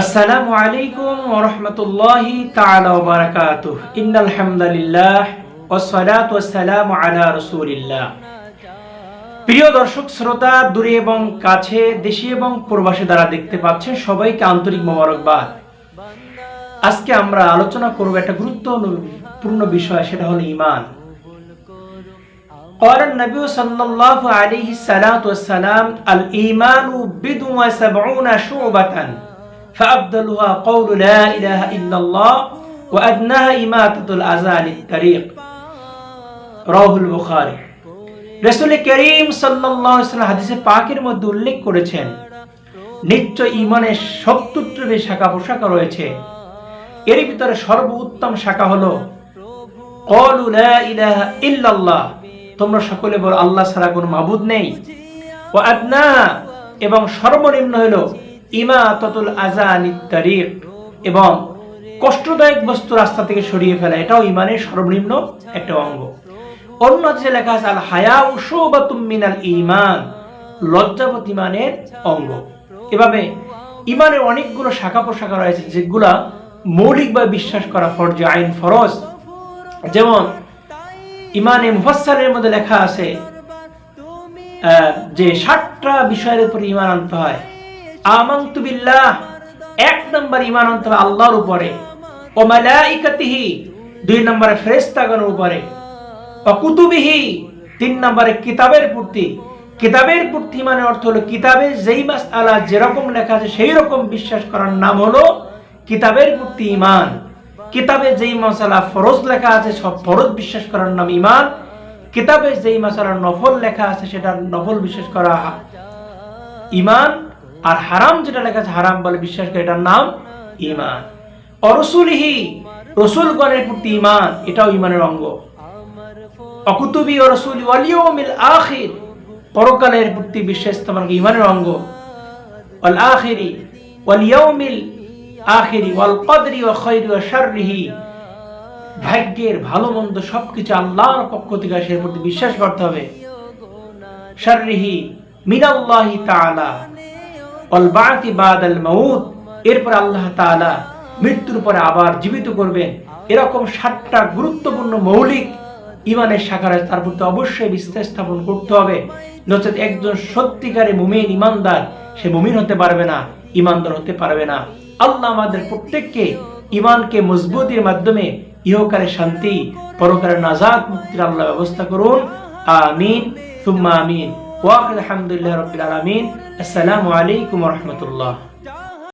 আসসালামু আলাইকুম ওয়া রাহমাতুল্লাহি তাআলা ওয়া ইন্নাল ওয়াসসালামু আলা রাসূলিল্লাহ। প্রিয় দর্শক, শ্রোতা, দূরে এবং কাছে, দেশি এবং প্রবাসী দ্বারা দেখতে পাচ্ছেন, সবাইকে আন্তরিক মোবারকবাদ। আজকে আমরা আলোচনা করব একটা গুরুত্বপূর্ণ বিষয়, সেটা হলো ঈমান। قال النبي صلى الله عليه الصلاة والسلام الإيمان بضع وسبعون شعبة فأفضلها قول لا إله إلا الله وأدناها إماتة الأذى عن الطريق رواه البخاري রসুল করিম সাল্লাল্লাহু আলাইহি ওয়াসাল্লাম হাদিসে পাকের মধ্যে উল্লেখ করেছেন নিশ্চয় ইমানের সত্তরটি শাখা পোশাখা রয়েছে এর ভিতরে সর্বোত্তম শাখা হলো ক্বালু লা ইলাহা ইল্লাল্লাহ তোমরা সকলে বলো, আল্লাহ ছাড়া কোনো মাবুদ নেই। ও আদনা, এবং সর্বনিম্ন হলো ইমা ততুল আজানিত তারিক, এবং কষ্টদায়ক বস্তু রাস্তা থেকে সরিয়ে ফেলা, এটাও ইমানের সর্বনিম্ন একটা অঙ্গ। অন্য যে লেখা আছে, আল হায়া মিনাল ইমান লজ্জাবত ইমানের অঙ্গ। এভাবে ইমানের অনেকগুলো শাখা পোশাখা রয়েছে, যেগুলা মৌলিকভাবে বিশ্বাস করা ফরজ, আইন ফরজ। যেমন ইমানে মুফাসসালের মধ্যে লেখা আছে যে ষাটটা বিষয়ের উপর ইমান আনতে হয়। আমান্তু বিল্লাহ, এক নম্বর ইমান আনতে হবে আল্লাহর উপরে। ও মালাইকাতিহি, দুই নম্বরে ফেরেশতাগণের উপরে। ও কুতুবিহি, তিন নম্বরে কিতাবের প্রতি। কিতাবের প্রতি মানে অর্থ হলো কিতাবে যেই মাস আলা যেরকম লেখা আছে সেই রকম বিশ্বাস করার নাম হলো কিতাবের প্রতি ইমান কিতাবে যেই মশালা ফরজ লেখা আছে, সব ফরজ বিশ্বাস করার নাম ইমান কিতাবে যেই মশালা নফল লেখা আছে সেটা নফল বিশ্বাস করা ইমান আর হারাম যেটা লেখা আছে, হারাম বলে বিশ্বাস করে, এটার নাম ইমান অরসুলিহি রসুলগণের প্রতি ইমান এটাও ইমানের অঙ্গ। অকুতুবি ও রসুল ওয়ালিয়মিল আখির, পরকালের প্রতি বিশ্বাস তোমার ইমানের অঙ্গ। ওয়াল আখিরি, ওয়াল ইয়াউমিল আখিরি ওয়া ওয়া শাররিহি। ভাগ্যের ভালো মন্দ সবকিছু আল্লাহর পক্ষ থেকে আসে প্রতি বিশ্বাস করতে হবে। শাররিহি মিনাল্লাহি তাআলা, ওয়াল বাতি বাদাল মাউত, এরপর আল্লাহ তাআলা মৃত্যুর পরে আবার জীবিত করবেন। এরকম সাতটা গুরুত্বপূর্ণ মৌলিক ইমানের শাখা রয়েছে তার প্রতি অবশ্যই বিশ্বাস স্থাপন করতে হবে। নচেত একজন সত্যিকারে মুমিন ইমানদার, সে মুমিন হতে পারবে না, ইমানদার হতে পারবে না। আল্লাহ আমাদের প্রত্যেককে ইমানকে মজবুতির মাধ্যমে ইহকালে শান্তি, পরকালে নাজাদ মুক্তির আল্লাহ ব্যবস্থা করুন। আমিন, সুম্মা আমিন। ওয়াকিল আলহামদুলিল্লাহ রবিল আলমিন। আসসালামু আলাইকুম রহমতুল্লাহ।